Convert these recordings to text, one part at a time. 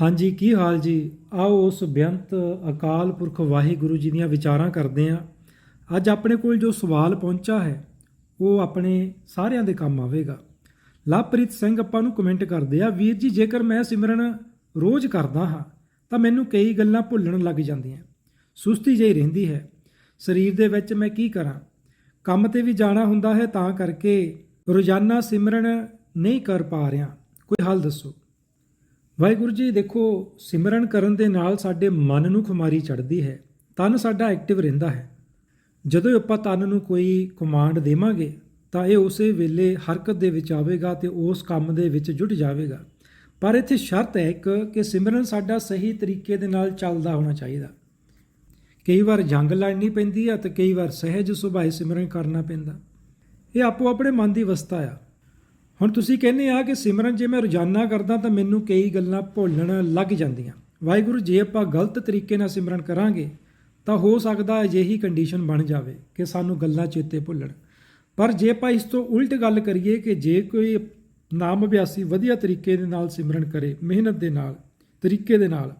ਹਾਂਜੀ, ਕੀ ਹਾਲ ਜੀ? ਆਓ ਉਸ ਬੇਅੰਤ ਅਕਾਲ ਪੁਰਖ ਵਾਹਿਗੁਰੂ ਜੀ ਦੀਆਂ ਵਿਚਾਰਾਂ ਕਰਦੇ ਹਾਂ। ਅੱਜ ਆਪਣੇ ਕੋਲ ਜੋ ਸਵਾਲ ਪਹੁੰਚਾ ਹੈ, ਉਹ ਆਪਣੇ ਸਾਰਿਆਂ ਦੇ ਕੰਮ ਆਵੇਗਾ। ਲਵਪ੍ਰੀਤ ਸਿੰਘ ਆਪਾਂ ਨੂੰ ਕਮੈਂਟ ਕਰਦੇ ਆ, ਵੀਰ ਜੀ, ਜੇਕਰ ਮੈਂ ਸਿਮਰਨ ਰੋਜ਼ ਕਰਦਾ ਹਾਂ, ਤਾਂ ਮੈਨੂੰ ਕਈ ਗੱਲਾਂ ਭੁੱਲਣ ਲੱਗ ਜਾਂਦੀਆਂ। ਸੁਸਤੀ ਜਿਹੀ ਰਹਿੰਦੀ ਹੈ। ਸਰੀਰ ਦੇ ਵਿੱਚ ਮੈਂ ਕੀ ਕਰਾਂ? ਕੰਮ ਤੇ ਵੀ ਜਾਣਾ ਹੁੰਦਾ ਹੈ, ਤਾਂ ਕਰਕੇ ਰੋਜ਼ਾਨਾ ਸਿਮਰਨ ਨਹੀਂ ਕਰ ਪਾ ਰਿਹਾ। ਕੋਈ ਹੱਲ ਦੱਸੋ। ਵਾਹਿਗੁਰੂ ਜੀ, ਦੇਖੋ, ਸਿਮਰਨ ਕਰਨ ਦੇ ਨਾਲ ਸਾਡੇ ਮਨ ਨੂੰ ਖੁਮਾਰੀ ਚੜ੍ਹਦੀ ਹੈ, ਤਨ ਸਾਡਾ ਐਕਟਿਵ ਰਹਿੰਦਾ ਹੈ। ਜਦੋਂ ਆਪਾਂ ਤਨ ਨੂੰ ਕੋਈ ਕਮਾਂਡ ਦੇਵਾਂਗੇ, ਤਾਂ ਇਹ ਉਸੇ ਵੇਲੇ ਹਰਕਤ ਦੇ ਵਿੱਚ ਆਵੇਗਾ ਤੇ ਉਸ ਕੰਮ ਦੇ ਵਿੱਚ ਜੁਟ ਜਾਵੇਗਾ। ਪਰ ਇੱਥੇ ਸ਼ਰਤ ਹੈ ਇੱਕ ਕਿ ਸਿਮਰਨ ਸਾਡਾ ਸਹੀ ਤਰੀਕੇ ਦੇ ਨਾਲ ਚੱਲਦਾ ਹੋਣਾ ਚਾਹੀਦਾ। ਕਈ ਵਾਰ ਜੰਗ ਲੜਨੀ ਪੈਂਦੀ ਆ ਤੇ ਕਈ ਵਾਰ ਸਹਿਜ ਸੁਭਾਅ ਸਿਮਰਨ ਕਰਨਾ ਪੈਂਦਾ। ਇਹ ਆਪੋ ਆਪਣੇ ਮਨ ਦੀ ਅਵਸਥਾ ਆ। ਹੁਣ ਤੁਸੀਂ ਕਹਿੰਦੇ ਆ ਕਿ ਸਿਮਰਨ ਜੇ ਮੈਂ ਰੋਜ਼ਾਨਾ ਕਰਦਾ ਤਾਂ ਮੈਨੂੰ ਕਈ ਗੱਲਾਂ ਭੁੱਲਣ ਲੱਗ ਜਾਂਦੀਆਂ। ਵਾਹਿਗੁਰੂ, ਜੇ ਆਪਾਂ ਗਲਤ ਤਰੀਕੇ ਨਾਲ ਸਿਮਰਨ ਕਰਾਂਗੇ, ਤਾਂ ਹੋ ਸਕਦਾ ਅਜਿਹੀ ਕੰਡੀਸ਼ਨ ਬਣ ਜਾਵੇ ਕਿ ਸਾਨੂੰ ਗੱਲਾਂ ਚੇਤੇ ਭੁੱਲਣ। ਪਰ ਜੇ ਆਪਾਂ ਇਸ ਤੋਂ ਉਲਟ ਗੱਲ ਕਰੀਏ ਕਿ ਜੇ ਕੋਈ ਨਾਮ ਅਭਿਆਸੀ ਵਧੀਆ ਤਰੀਕੇ ਦੇ ਨਾਲ ਸਿਮਰਨ ਕਰੇ, ਮਿਹਨਤ ਦੇ ਨਾਲ, ਤਰੀਕੇ ਦੇ ਨਾਲ,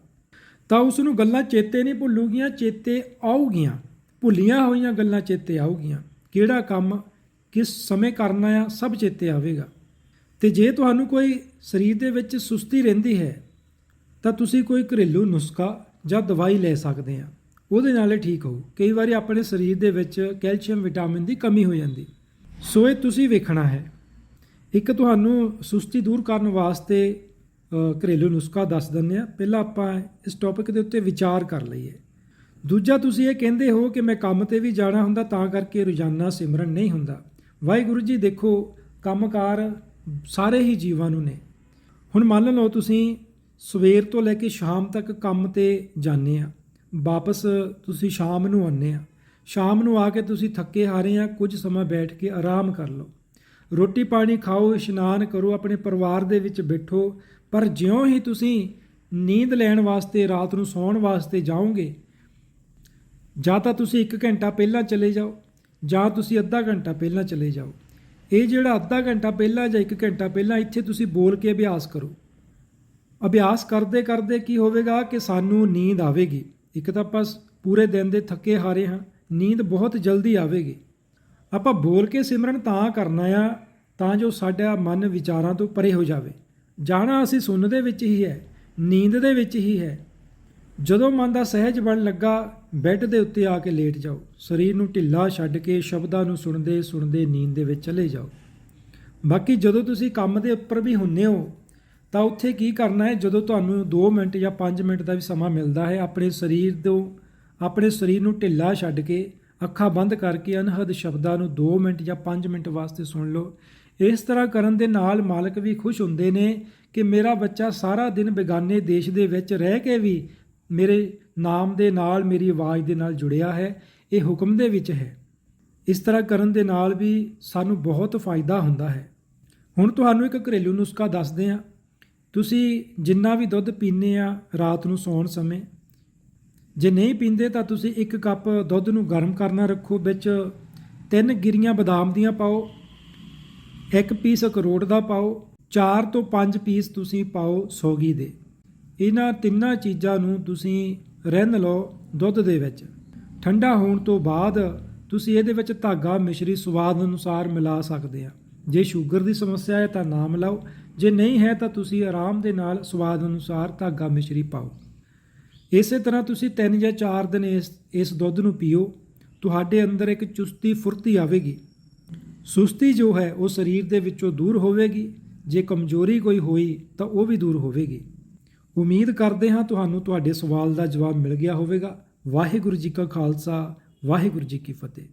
ਤਾਂ ਉਸ ਨੂੰ ਗੱਲਾਂ ਚੇਤੇ ਨਹੀਂ ਭੁੱਲੂਗੀਆਂ, ਚੇਤੇ ਆਉਗੀਆਂ ਭੁੱਲੀਆਂ ਹੋਈਆਂ ਗੱਲਾਂ ਚੇਤੇ ਆਉਗੀਆਂ ਕਿਹੜਾ ਕੰਮ ਕਿਸ ਸਮੇਂ ਕਰਨਾ ਆ, ਸਭ ਚੇਤੇ ਆਵੇਗਾ। ਤੇ ਜੇ ਤੁਹਾਨੂੰ ਕੋਈ ਸਰੀਰ ਦੇ ਵਿੱਚ ਸੁਸਤੀ ਰਹਿੰਦੀ ਹੈ, ਤਾਂ ਤੁਸੀਂ ਕੋਈ ਘਰੇਲੂ ਨੁਸਖਾ ਜਾਂ ਦਵਾਈ ਲੈ ਸਕਦੇ ਆ ਉਹਦੇ ਨਾਲ ਇਹ ਠੀਕ ਹੋਊ। ਕਈ ਵਾਰੀ ਆਪਣੇ ਸਰੀਰ ਦੇ ਵਿੱਚ ਕੈਲਸ਼ੀਅਮ, ਵਿਟਾਮਿਨ ਦੀ ਕਮੀ ਹੋ ਜਾਂਦੀ। ਸੋ ਇਹ ਤੁਸੀਂ ਵੇਖਣਾ ਹੈ। ਇੱਕ ਤੁਹਾਨੂੰ ਸੁਸਤੀ ਦੂਰ ਕਰਨ ਵਾਸਤੇ ਘਰੇਲੂ ਨੁਸਖਾ ਦੱਸ ਦਿੰਦੇ ਆ ਪਹਿਲਾਂ ਆਪਾਂ ਇਸ ਟੌਪਿਕ ਦੇ ਉੱਤੇ ਵਿਚਾਰ ਕਰ ਲਈਏ। ਦੂਜਾ, ਤੁਸੀਂ ਇਹ ਕਹਿੰਦੇ ਹੋ ਕਿ ਮੈਂ ਕੰਮ ਤੇ ਵੀ ਜਾਣਾ ਹੁੰਦਾ, ਤਾਂ ਕਰਕੇ ਰੋਜ਼ਾਨਾ ਸਿਮਰਨ ਨਹੀਂ ਹੁੰਦਾ। ਵਾਹਿਗੁਰੂ ਜੀ, ਦੇਖੋ, ਕੰਮਕਾਰ ਸਾਰੇ ਹੀ ਜੀਵਾਂ ਨੂੰ ਨੇ। ਹੁਣ ਮੰਨ ਲਓ ਤੁਸੀਂ ਸਵੇਰ ਤੋਂ ਲੈ ਕੇ ਸ਼ਾਮ ਤੱਕ ਕੰਮ ਤੇ ਜਾਂਦੇ ਆ। ਵਾਪਸ ਤੁਸੀਂ ਸ਼ਾਮ ਨੂੰ ਆਉਂਦੇ ਆ। ਸ਼ਾਮ ਨੂੰ ਆ ਕੇ ਤੁਸੀਂ ਥੱਕੇ ਹਾਰੇ ਆ, ਕੁਝ ਸਮਾਂ ਬੈਠ ਕੇ ਆਰਾਮ ਕਰ ਲਓ। ਰੋਟੀ ਪਾਣੀ ਖਾਓ, ਇਸ਼ਨਾਨ ਕਰੋ, ਆਪਣੇ ਪਰਿਵਾਰ ਦੇ ਵਿੱਚ ਬੈਠੋ। ਪਰ ਜਿਉਂ ਹੀ ਤੁਸੀਂ ਨੀਂਦ ਲੈਣ ਵਾਸਤੇ, ਰਾਤ ਨੂੰ ਸੌਣ ਵਾਸਤੇ ਜਾਓਗੇ, ਜਾਂ ਤਾਂ ਤੁਸੀਂ 1 ਘੰਟਾ ਪਹਿਲਾਂ ਚਲੇ ਜਾਓ, ਜਾਂ ਤੁਸੀਂ ਅੱਧਾ ਘੰਟਾ ਪਹਿਲਾਂ ਚਲੇ ਜਾਓ। ਇਹ ਜਿਹੜਾ ਅੱਧਾ ਘੰਟਾ ਪਹਿਲਾਂ ਜਾਂ 1 ਘੰਟਾ ਪਹਿਲਾਂ ਇੱਥੇ ਤੁਸੀਂ ਬੋਲ ਕੇ ਅਭਿਆਸ ਕਰੋ। ਅਭਿਆਸ ਕਰਦੇ ਕਰਦੇ ਕੀ ਹੋਵੇਗਾ ਕਿ ਸਾਨੂੰ ਨੀਂਦ ਆਵੇਗੀ। ਇੱਕ ਤਾਂ ਆਪਾਂ ਪੂਰੇ ਦਿਨ ਦੇ ਥੱਕੇ ਹਾਰੇ ਹਾਂ, ਨੀਂਦ ਬਹੁਤ ਜਲਦੀ ਆਵੇਗੀ। ਆਪਾਂ ਬੋਲ ਕੇ ਸਿਮਰਨ ਤਾਂ ਕਰਨਾ ਆ, ਤਾਂ ਜੋ ਸਾਡਾ ਮਨ ਵਿਚਾਰਾਂ ਤੋਂ ਪਰੇ ਹੋ ਜਾਵੇ। ਜਾਣਾ ਅਸੀਂ ਸੁਣਨ ਦੇ ਵਿੱਚ ਹੀ ਹੈ, ਨੀਂਦ ਦੇ ਵਿੱਚ ਹੀ ਹੈ। ਜਦੋਂ ਮਨ ਦਾ ਸਹਿਜ ਬਣ ਲੱਗਾ, ਬੈੱਡ ਦੇ ਉੱਤੇ ਆ ਕੇ ਲੇਟ ਜਾਓ। ਸਰੀਰ ਨੂੰ ਢਿੱਲਾ ਛੱਡ ਕੇ ਸ਼ਬਦਾਂ ਨੂੰ ਸੁਣਦੇ ਸੁਣਦੇ ਨੀਂਦ ਦੇ ਵਿੱਚ ਚਲੇ ਜਾਓ। ਬਾਕੀ ਜਦੋਂ ਤੁਸੀਂ ਕੰਮ ਦੇ ਉੱਪਰ ਵੀ ਹੁੰਨੇ ਹੋ, ਤਾਂ ਉੱਥੇ ਕੀ ਕਰਨਾ ਹੈ? ਜਦੋਂ ਤੁਹਾਨੂੰ 2 ਮਿੰਟ ਜਾਂ 5 ਮਿੰਟ ਦਾ ਵੀ ਸਮਾਂ ਮਿਲਦਾ ਹੈ, ਆਪਣੇ ਸਰੀਰ ਤੋਂ, ਆਪਣੇ ਸਰੀਰ ਨੂੰ ਢਿੱਲਾ ਛੱਡ ਕੇ ਅੱਖਾਂ ਬੰਦ ਕਰਕੇ ਅਨਹਦ ਸ਼ਬਦਾਂ ਨੂੰ 2 ਮਿੰਟ ਜਾਂ 5 ਮਿੰਟ ਵਾਸਤੇ ਸੁਣ ਲਓ। ਇਸ ਤਰ੍ਹਾਂ ਕਰਨ ਦੇ ਨਾਲ ਮਾਲਕ ਵੀ ਖੁਸ਼ ਹੁੰਦੇ ਨੇ ਕਿ ਮੇਰਾ ਬੱਚਾ ਸਾਰਾ ਦਿਨ ਬੇਗਾਨੇ ਦੇਸ਼ ਦੇ ਵਿੱਚ ਰਹਿ ਕੇ ਵੀ ਮੇਰੇ ਨਾਮ ਦੇ ਨਾਲ ਮੇਰੀ ਆਵਾਜ਼ ਦੇ ਨਾਲ ਜੁੜਿਆ ਹੈ, ਇਹ ਹੁਕਮ ਦੇ ਵਿੱਚ ਹੈ। ਇਸ ਤਰ੍ਹਾਂ ਕਰਨ ਦੇ ਨਾਲ ਵੀ ਸਾਨੂੰ ਬਹੁਤ ਫਾਇਦਾ ਹੁੰਦਾ ਹੈ। ਹੁਣ ਤੁਹਾਨੂੰ ਇੱਕ ਘਰੇਲੂ ਨੁਸਖਾ ਦੱਸਦੇ ਹਾਂ। ਤੁਸੀਂ ਜਿੰਨਾ ਵੀ ਦੁੱਧ ਪੀਂਦੇ ਆ, ਰਾਤ ਨੂੰ ਸੌਣ ਸਮੇਂ, ਜੇ ਨਹੀਂ ਪੀਂਦੇ ਤਾਂ ਤੁਸੀਂ ਇੱਕ ਕੱਪ ਦੁੱਧ ਨੂੰ ਗਰਮ ਕਰਨਾ ਰੱਖੋ, ਵਿੱਚ ਤਿੰਨ ਗਿਰੀਆਂ ਬਦਾਮ ਦੀਆਂ ਪਾਓ, ਇੱਕ ਪੀਸ ਅਖਰੋਟ ਦਾ ਪਾਓ 4 ਤੋਂ 5 ਪੀਸ ਤੁਸੀਂ ਪਾਓ ਸੋਗੀ ਦੇ। ਇਹਨਾਂ ਤਿੰਨਾਂ ਚੀਜ਼ਾਂ ਨੂੰ ਤੁਸੀਂ ਰਿੰਨ ਲਓ ਦੁੱਧ ਦੇ ਵਿੱਚ। ਠੰਡਾ ਹੋਣ ਤੋਂ ਬਾਅਦ ਤੁਸੀਂ ਇਹਦੇ ਵਿੱਚ ਧਾਗਾ ਮਿਸ਼ਰੀ ਸਵਾਦ ਅਨੁਸਾਰ ਮਿਲਾ ਸਕਦੇ ਆ। ਜੇ ਸ਼ੂਗਰ ਦੀ ਸਮੱਸਿਆ ਹੈ ਤਾਂ ਨਾ ਮਿਲਾਓ। ਜੇ ਨਹੀਂ ਹੈ ਤਾਂ ਤੁਸੀਂ ਆਰਾਮ ਦੇ ਨਾਲ ਸਵਾਦ ਅਨੁਸਾਰ ਧਾਗਾ ਮਿਸ਼ਰੀ ਪਾਓ। ਇਸੇ ਤਰ੍ਹਾਂ ਤੁਸੀਂ 3 ਜਾਂ 4 ਦਿਨ ਇਸ ਇਸ ਦੁੱਧ ਨੂੰ ਪੀਓ। ਤੁਹਾਡੇ ਅੰਦਰ ਇੱਕ ਚੁਸਤੀ ਫੁਰਤੀ ਆਵੇਗੀ। ਸੁਸਤੀ ਜੋ ਹੈ ਉਹ ਸਰੀਰ ਦੇ ਵਿੱਚੋਂ ਦੂਰ ਹੋਵੇਗੀ। ਜੇ ਕਮਜ਼ੋਰੀ ਕੋਈ ਹੋਈ ਤਾਂ ਉਹ ਵੀ ਦੂਰ ਹੋਵੇਗੀ। ਉਮੀਦ ਕਰਦੇ ਹਾਂ ਤੁਹਾਨੂੰ ਤੁਹਾਡੇ ਸਵਾਲ ਦਾ ਜਵਾਬ ਮਿਲ ਗਿਆ ਹੋਵੇਗਾ। ਵਾਹਿਗੁਰੂ ਜੀ ਕਾ ਖਾਲਸਾ, ਵਾਹਿਗੁਰੂ ਜੀ ਕੀ ਫਤਿਹ।